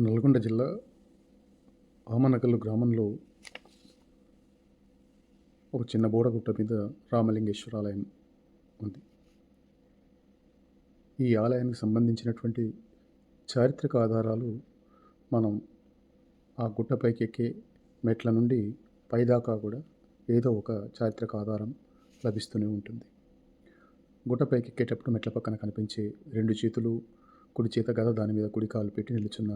నల్గొండ జిల్లా ఆమనకల్లు గ్రామంలో ఒక చిన్న బోడగుట్ట మీద రామలింగేశ్వర ఆలయం ఉంది. ఈ ఆలయానికి సంబంధించినటువంటి చారిత్రక ఆధారాలు మనం ఆ గుట్టపైకి ఎక్కే మెట్ల నుండి పైదాకా కూడా ఏదో ఒక చారిత్రక ఆధారం లభిస్తూనే ఉంటుంది. గుట్టపైకి ఎక్కేటప్పుడు మెట్ల పక్కన కనిపించే రెండు చేతులు కుడి చేత గద దాని మీద కుడి కాలు పెట్టి నిలుచున్న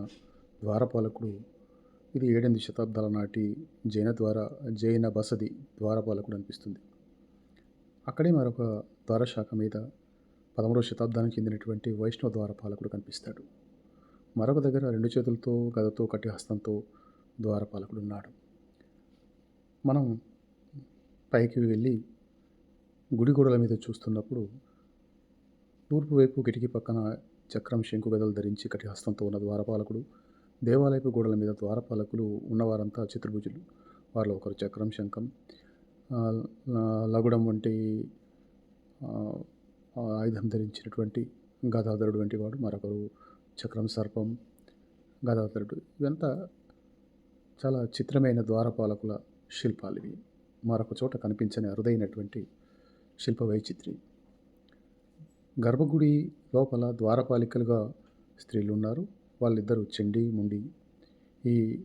ద్వారపాలకుడు ఇది ఏడెనిమిది శతాబ్దాల నాటి జైన ద్వార జైన బసది ద్వారపాలకుడు అనిపిస్తుంది. అక్కడే మరొక ద్వారశాఖ మీద పదమూడవ శతాబ్దానికి చెందినటువంటి వైష్ణవ ద్వారపాలకుడు కనిపిస్తాడు. మరొక దగ్గర రెండు చేతులతో గదతో కట్టి హస్తంతో ద్వారపాలకుడు ఉన్నాడు. మనం పైకి వెళ్ళి గుడి గోడల మీద చూస్తున్నప్పుడు తూర్పు వైపు కిటికీ పక్కన చక్రం శంకు గదలు ధరించి కటి హస్తంతో ఉన్న ద్వారపాలకుడు దేవాలయపు గోడల మీద ద్వారపాలకులు ఉన్నవారంతా చతుర్భుజులు. వారిలో ఒకరు చక్రం శంఖం లగుడం వంటి ఆయుధం ధరించినటువంటి గదాధరుడు వంటి వాడు. మరొకరు చక్రం సర్పం గదాధరుడు ఇవంతా చాలా చిత్రమైన ద్వారపాలకుల శిల్పాలు ఇవి. మరొక చోట కనిపించని అరుదైనటువంటి శిల్ప వైచిత్రి. గర్భగుడి లోపల ద్వారపాలికలుగా స్త్రీలు ఉన్నారు వాళ్ళిద్దరూ చెండి ముండి. ఈ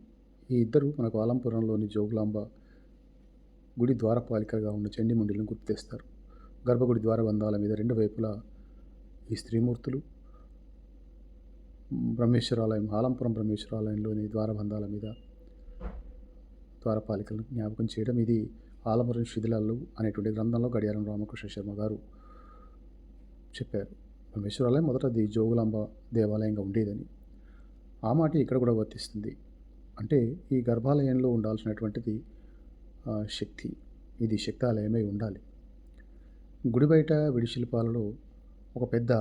ఈ ఇద్దరు మనకు ఆలంపురంలోని జోగులాంబ గుడి ద్వారపాలికలుగా ఉన్న చండి ముండిలను గుర్తు తెస్తారు. గర్భగుడి ద్వారబంధాల మీద రెండు వైపులా ఈ స్త్రీమూర్తులు. బ్రహ్మేశ్వరాలయం ఆలంపురం బ్రహ్మేశ్వరాలయంలోని ద్వారబంధాల మీద ద్వారపాలికలను జ్ఞాపకం చేయడం. ఇది ఆలమరం శిథిలాలు అనేటువంటి గ్రంథంలో గడియారం రామకృష్ణ శర్మ గారు చెప్పారు. పరమేశ్వరాలయం మొదట అది జోగులాంబ దేవాలయంగా ఉండేదని. ఆ మాట ఇక్కడ కూడా వర్తిస్తుంది. అంటే ఈ గర్భాలయంలో ఉండాల్సినటువంటిది శక్తి. ఇది శక్తాలయమై ఉండాలి. గుడి బయట విడి శిల్పాలలో ఒక పెద్ద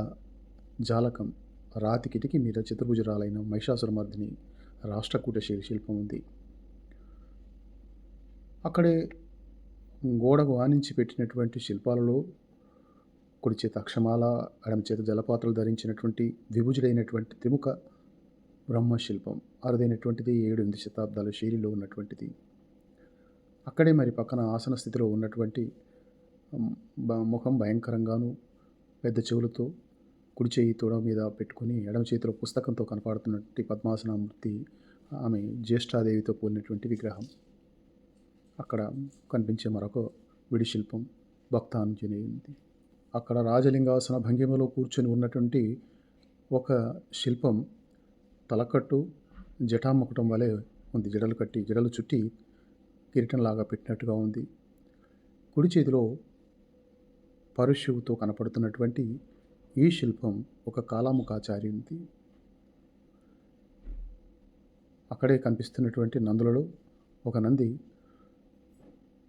జాలకం రాతి కిటికీ మీద చతుర్భుజరాలైన మహిషాసురమర్దిని రాష్ట్రకూట శిల శిల్పం ఉంది. అక్కడే గోడకు ఆనించి పెట్టినటువంటి శిల్పాలలో కుడి చేత అక్షమాల ఎడమ చేత జలపాత్రలు ధరించినటువంటి విభుజుడైనటువంటి త్రిముఖ బ్రహ్మశిల్పం అరుదైనటువంటిది ఏడు ఎనిమిది శతాబ్దాల శైలిలో ఉన్నటువంటిది. అక్కడే మరి పక్కన ఆసన స్థితిలో ఉన్నటువంటి ముఖం భయంకరంగాను పెద్ద చెవులతో కుడి చేయి తొడ మీద పెట్టుకొని ఎడమ చేతిలో పుస్తకంతో కనపడుతున్నటువంటి పద్మాసనామూర్తి ఆమె జ్యేష్ఠాదేవితో పోలినటువంటి విగ్రహం. అక్కడ కనిపించే మరొక విడి శిల్పం భక్తాంజనేయ ఉంది అక్కడ రాజలింగాసన భంగిమలో కూర్చొని ఉన్నటువంటి ఒక శిల్పం తలకట్టు జటాముకుటం వలె ఉంది. జడలు కట్టి జడలు చుట్టి కిరీటంలాగా పెట్టినట్టుగా ఉంది. కుడి చేతిలో పరశువుతో కనపడుతున్నటువంటి ఈ శిల్పం ఒక కాలాముఖాచారి ఉంది అక్కడే కనిపిస్తున్నటువంటి నందులలో ఒక నంది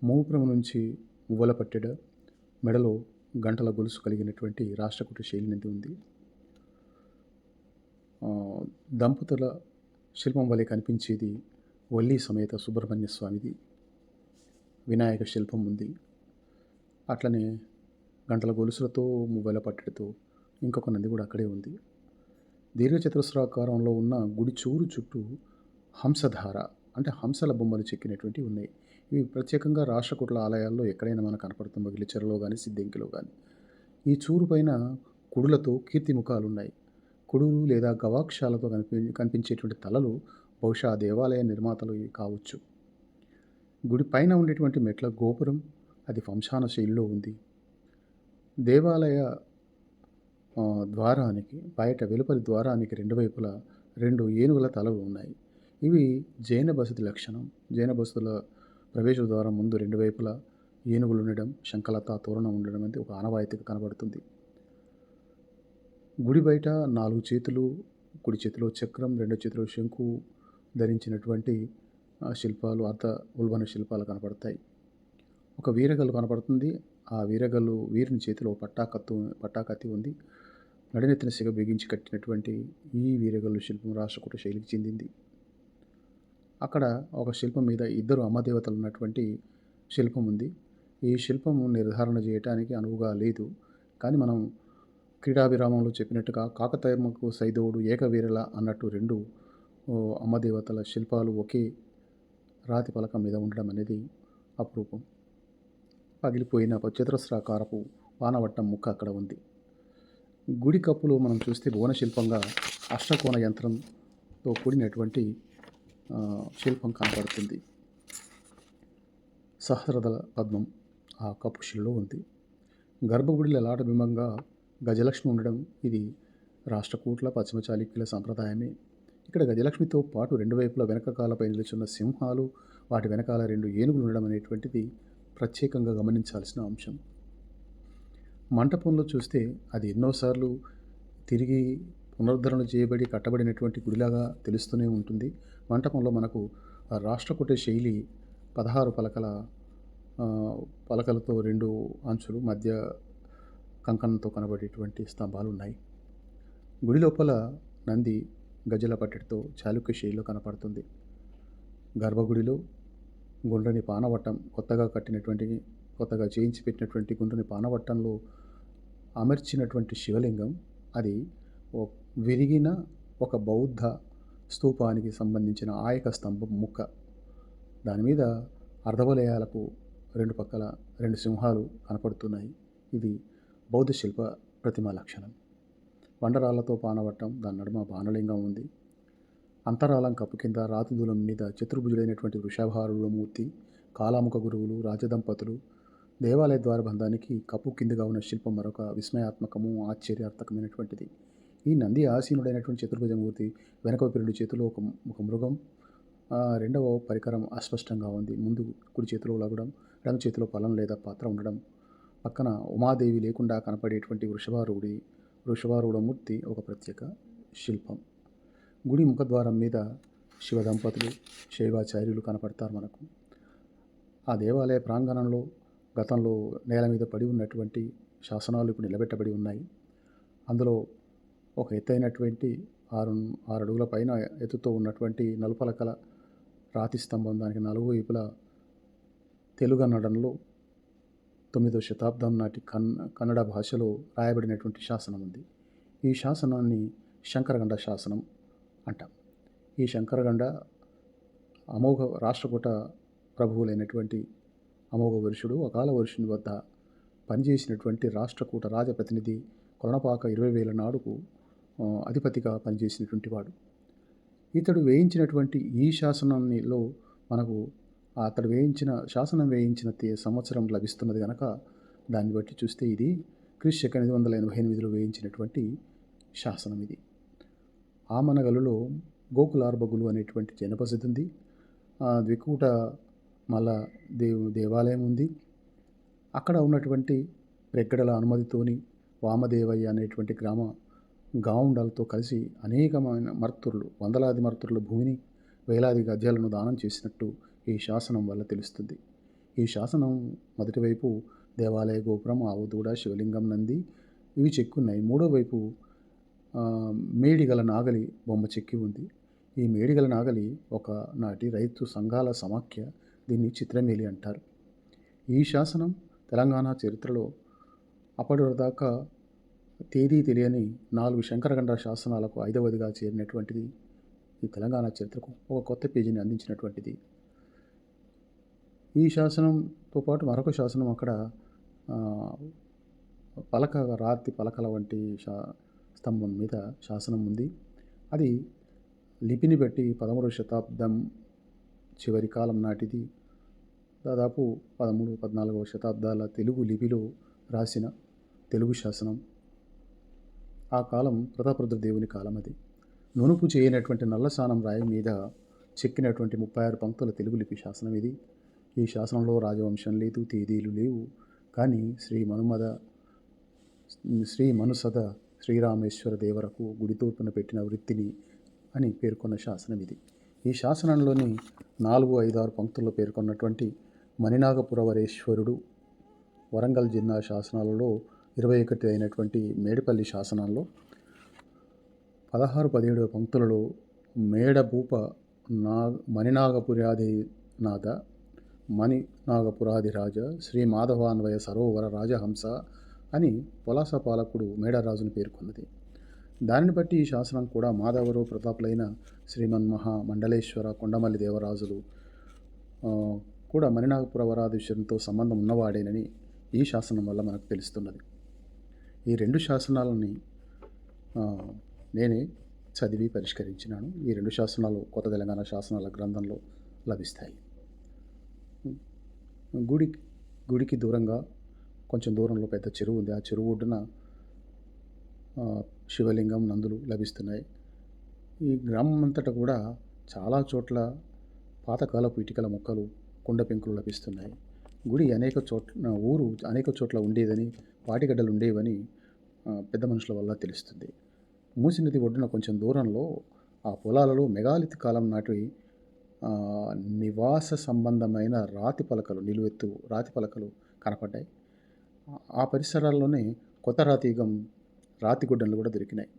మూపురం నుంచి మువ్వల పట్టెడ మెడలో గంటల గొలుసు కలిగినటువంటి రాష్ట్రకూట శైలి నంది ఉంది. దంపతుల శిల్పం వలె కనిపించేది వల్లి సమేత సుబ్రహ్మణ్య స్వామిది. వినాయక శిల్పం ఉంది. అట్లనే గంటల గొలుసులతో మువ్వల పట్టడితో ఇంకొక నది కూడా అక్కడే ఉంది. దీర్ఘచతురస్రాకారంలో ఉన్న గుడి చూరు చుట్టూ హంసధార అంటే హంసల బొమ్మలు చెక్కినటువంటి ఉన్నాయి. ఇవి ప్రత్యేకంగా రాష్ట్రకూట్ల ఆలయాల్లో ఎక్కడైనా మనకు కనపడుతుంది మగిలిచెరలో కానీ సిద్ధింకిలో కానీ ఈ చూరు పైన కుడులతో కీర్తి ముఖాలు ఉన్నాయి కుడులు లేదా గవాక్షాలతో కనిపి కనిపించేటువంటి తలలు బహుశా దేవాలయ నిర్మాతలు కావచ్చు. గుడి పైన ఉండేటువంటి మెట్ల గోపురం అది వంశాన శైలిలో ఉంది. దేవాలయ ద్వారానికి బయట వెలుపలి ద్వారానికి రెండు వైపులా రెండు ఏనుగుల తలలు ఉన్నాయి. ఇవి జైన బసతి లక్షణం. జైన బసతుల ప్రవేశ ద్వారం ముందు రెండు వైపులా ఏనుగులు ఉండడం శంఖలత తోరణం ఉండడం అనేది ఒక ఆనవాయితీగా కనబడుతుంది. గుడి బయట నాలుగు చేతులు కుడి చేతిలో చక్రం రెండు చేతిలో శంకు ధరించినటువంటి ఆ, శిల్పాలు అర్ధ ఉల్బణ శిల్పాలు కనపడతాయి. ఒక వీరగల్లు కనపడుతుంది. ఆ వీరగల్లు వీరుని చేతిలో పట్టాకత్తు పట్టాకత్తి ఉంది. నడినెత్తిన సిగ బిగించి కట్టినటువంటి ఈ వీరగల్లు శిల్పం రాష్ట్రకూట శైలికి చెందింది. అక్కడ ఒక శిల్పం మీద ఇద్దరు అమ్మదేవతలు ఉన్నటువంటి శిల్పం ఉంది. ఈ శిల్పం నిర్ధారణ చేయటానికి అనువుగా లేదు. కానీ మనం క్రీడా విరామంలో చెప్పినట్టుగా కాకతీయమ్మకు సైదవుడు ఏకవీరల అన్నట్టు రెండు అమ్మదేవతల శిల్పాలు ఒకే రాతి పలక మీద ఉండడం అనేది అపురూపం. పగిలిపోయిన ఒక చతురస్రాకారపు వానవట్టం ముక్క అక్కడ ఉంది. గుడి కప్పులో మనం చూస్తే భువన శిల్పంగా అష్టకోణ యంత్రంతో కూడినటువంటి శిల్పం కనపడుతుంది సహస్రదళ పద్మం ఆ కపుషుల్లో ఉంది. గర్భగుడిలో లాటబింబంగా గజలక్ష్మి ఉండడం ఇది రాష్ట్రకూట్ల పశ్చిమ చాళుక్యుల సంప్రదాయమే. ఇక్కడ గజలక్ష్మితో పాటు రెండు వైపులా వెనకకాలపై నిలుచున్న సింహాలు వాటి వెనకాల రెండు ఏనుగులు ఉండడం అనేటువంటిది ప్రత్యేకంగా గమనించాల్సిన అంశం. మంటపంలో చూస్తే అది ఎన్నోసార్లు తిరిగి పునరుద్ధరణ చేయబడి కట్టబడినటువంటి గుడిలాగా తెలుస్తూనే ఉంటుంది. మంటపంలో మనకు రాష్ట్రకూట శైలి పదహారు పలకల పలకలతో రెండు అంచులు మధ్య కంకణంతో కనబడేటువంటి స్తంభాలు ఉన్నాయి గుడి లోపల నంది గజల పట్టెడితో చాళుక్య శైలిలో కనపడుతుంది. గర్భగుడిలో గుండ్రని పానవట్టం కొత్తగా కట్టినటువంటి కొత్తగా చేయించి పెట్టినటువంటి గుండ్రని పానవట్టంలో అమర్చినటువంటి శివలింగం అది విరిగిన ఒక బౌద్ధ స్తూపానికి సంబంధించిన ఆయక స్తంభం ముక్క. దాని మీద అర్ధవలయాలకు రెండు పక్కల రెండు సింహాలు కనపడుతున్నాయి. ఇది బౌద్ధ శిల్ప ప్రతిమ లక్షణం. వండరాళ్ళతో పానవట్టం దాని నడుమ బాణలింగం ఉంది. అంతరాలం కప్పు కింద రాతిదూలం మీద చతుర్భుజుడైనటువంటి వృషభారుల మూర్తి కాలాముఖ గురువులు రాజదంపతులు దేవాలయ ద్వారబంధానికి కప్పు కిందగా ఉన్న శిల్పం మరొక విస్మయాత్మకము ఆశ్చర్యార్థకమైనటువంటిది. ఈ నంది ఆసీనుడైనటువంటి చతుర్భుజమూర్తి వెనక రెండు చేతులు ఒక ఒక మృగం ఆ, రెండవ పరికరం అస్పష్టంగా ఉంది. ముందు కుడి చేతిలో లగడం ఎడమ చేతిలో పలం లేదా పాత్ర ఉండడం పక్కన ఉమాదేవి లేకుండా కనపడేటువంటి వృషభారూఢి వృషభారుడ మూర్తి ఒక ప్రత్యేక శిల్పం. గుడి ముఖద్వారం మీద శివ దంపతులు శైవాచార్యులు కనపడతారు మనకు. ఆ దేవాలయ ప్రాంగణంలో గతంలో నేల మీద పడి ఉన్నటువంటి శాసనాలు ఇప్పుడు నిలబెట్టబడి ఉన్నాయి. అందులో ఒక ఎత్తైనటువంటి ఆరు ఆరు అడుగుల పైన ఎత్తుతో ఉన్నటువంటి నలుపలకల రాతి స్తంభం దానికి నలుగు వైపులా తెలుగన్నడంలో తొమ్మిదో శతాబ్దం నాటి కన్ కన్నడ భాషలో రాయబడినటువంటి శాసనం ఉంది. ఈ శాసనాన్ని శంకరగండ శాసనం అంటాం. ఈ శంకరగండ అమోఘ రాష్ట్రకూట ప్రభువులైనటువంటి అమోఘ వరుషుడు అకాల వరుషుని వద్ద పనిచేసినటువంటి రాష్ట్రకూట రాజప్రతినిధి కొరణపాక ఇరవై వేల నాడుకు అధిపతిగా పనిచేసినటువంటి వాడు. ఇతడు వేయించినటువంటి ఈ శాసనంలో మనకు అతడు వేయించిన శాసనం వేయించిన తే సంవత్సరం లభిస్తున్నది కనుక దాన్ని బట్టి చూస్తే ఇది క్రిష్ ఎనిమిది వందల ఎనభై ఎనిమిదిలో వేయించినటువంటి శాసనం ఇది. ఆమనగలులో గోకులార్బగులు అనేటువంటి జనప్రసిద్ధి ఉంది. ద్వికూట మల దేవు దేవాలయం ఉంది. అక్కడ ఉన్నటువంటి రెక్కడల అనుమతితోని వామదేవయ్య అనేటువంటి గ్రామ గావుండాలతో కలిసి అనేకమైన మర్తులు వందలాది మర్తుల భూమిని వేలాది గద్యాలను దానం చేసినట్టు ఈ శాసనం వల్ల తెలుస్తుంది. ఈ శాసనం మొదటి వైపు దేవాలయ గోపురం ఆవు దూడ శివలింగం నంది ఇవి చెక్కున్నాయి. మూడో వైపు మేడిగల నాగలి బొమ్మ చెక్కి ఉంది. ఈ మేడిగల నాగలి ఒక నాటి రైతు సంఘాల సమాఖ్య దీన్ని చిత్రమేలి అంటారు. ఈ శాసనం తెలంగాణ చరిత్రలో అప్పటి దాకా తేదీ తెలియని నాలుగు శంకరగండ శాసనాలకు ఐదవదిగా చేరినటువంటిది ఈ తెలంగాణ చరిత్రకు ఒక కొత్త పేజీని అందించినటువంటిది. ఈ శాసనంతో పాటు మరొక శాసనం అక్కడ పలక రాతి పలకల వంటి శా స్తంభం మీద శాసనం ఉంది. అది లిపిని బట్టి పదమూడవ శతాబ్దం చివరి కాలం నాటిది. దాదాపు పదమూడు పద్నాలుగవ శతాబ్దాల తెలుగు లిపిలో రాసిన తెలుగు శాసనం. ఆ కాలం ప్రతాపరుద్ర దేవుని కాలం అది. నునుపు చేయనటువంటి నల్లసానం రాయి మీద చెక్కినటువంటి ముప్పై ఆరు పంక్తుల తెలుగు లిపి శాసనం ఇది. ఈ శాసనంలో రాజవంశం లేదు తేదీలు లేవు. కానీ శ్రీ మనుమద శ్రీ మనుసద శ్రీరామేశ్వర దేవరకు గుడి పెట్టిన వృత్తిని అని పేర్కొన్న శాసనం ఇది. ఈ శాసనంలోని నాలుగు ఐదు ఆరు పంక్తుల్లో పేర్కొన్నటువంటి మణినాగపురవరేశ్వరుడు వరంగల్ జిల్లా శాసనాలలో ఇరవై ఒకటి అయినటువంటి మేడిపల్లి శాసనాల్లో పదహారు పదిహేడు పంక్తులలో మేడభూప నా మణినాగపురాధినాథ మణి నాగపురాధిరాజ శ్రీ మాధవాన్వయ సరోవర రాజహంస అని పొలాస పాలకుడు మేడరాజును పేర్కొన్నది దానిని బట్టి ఈ శాసనం కూడా మాధవరు ప్రతాపులైన శ్రీమన్ మహా మండలేశ్వర కొండమల్లి దేవరాజులు కూడా మణినాగపుర వరాధీశ్వరంతో సంబంధం ఉన్నవాడేనని ఈ శాసనం వల్ల మనకు తెలుస్తున్నది. ఈ రెండు శాసనాలని నేనే చదివి పరిష్కరించినాను. ఈ రెండు శాసనాలు కొత్త తెలంగాణ శాసనాల గ్రంథంలో లభిస్తాయి. గుడి గుడికి దూరంగా కొంచెం దూరంలో పెద్ద చెరువు ఉంది. ఆ చెరువు ఒడ్డున శివలింగం నందులు లభిస్తున్నాయి. ఈ గ్రామం అంతటా కూడా చాలా చోట్ల పాతకాలపు ఇటుకల మొక్కలు కుండ పెంకులు లభిస్తున్నాయి. గుడి అనేక చోట్ల ఊరు అనేక చోట్ల ఉండేదని పాటిగడ్డలు ఉండేవని పెద్ద మనుషుల వల్ల తెలుస్తుంది. మూసి నది ఒడ్డున కొంచెం దూరంలో ఆ పొలాలలో మెగాలిత్ కాలం నాటి నివాస సంబంధమైన రాతి పలకలు నిలువెత్తు రాతి పలకలు కనపడ్డాయి. ఆ పరిసరాల్లోనే కొత్త రాతియుగం రాతి గుడ్డలు కూడా దొరికినాయి.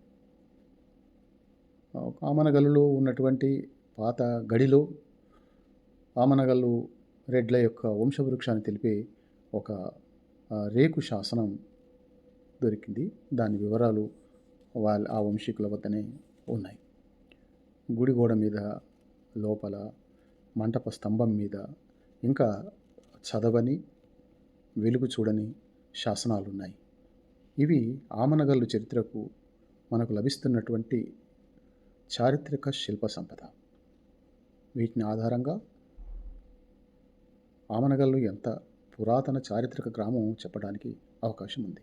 ఆ, ఆమనగల్లులో ఉన్నటువంటి పాత గడిలో ఆమనగల్లు రెడ్ల యొక్క వంశవృక్షాన్ని తెలిపే ఒక రేకు శాసనం దొరికింది. దాని వివరాలు వాళ్ళ ఆ వంశీకుల వద్దనే ఉన్నాయి. గుడి గోడ మీద లోపల మంటప స్తంభం మీద ఇంకా చదవని వెలుగు చూడని శాసనాలు ఉన్నాయి ఇవి ఆమనగల్లు చరిత్రకు మనకు లభిస్తున్నటువంటి చారిత్రక శిల్ప సంపద. వీటిని ఆధారంగా ఆమనగల్లు ఎంత పురాతన చారిత్రక గ్రామం చెప్పడానికి అవకాశం ఉంది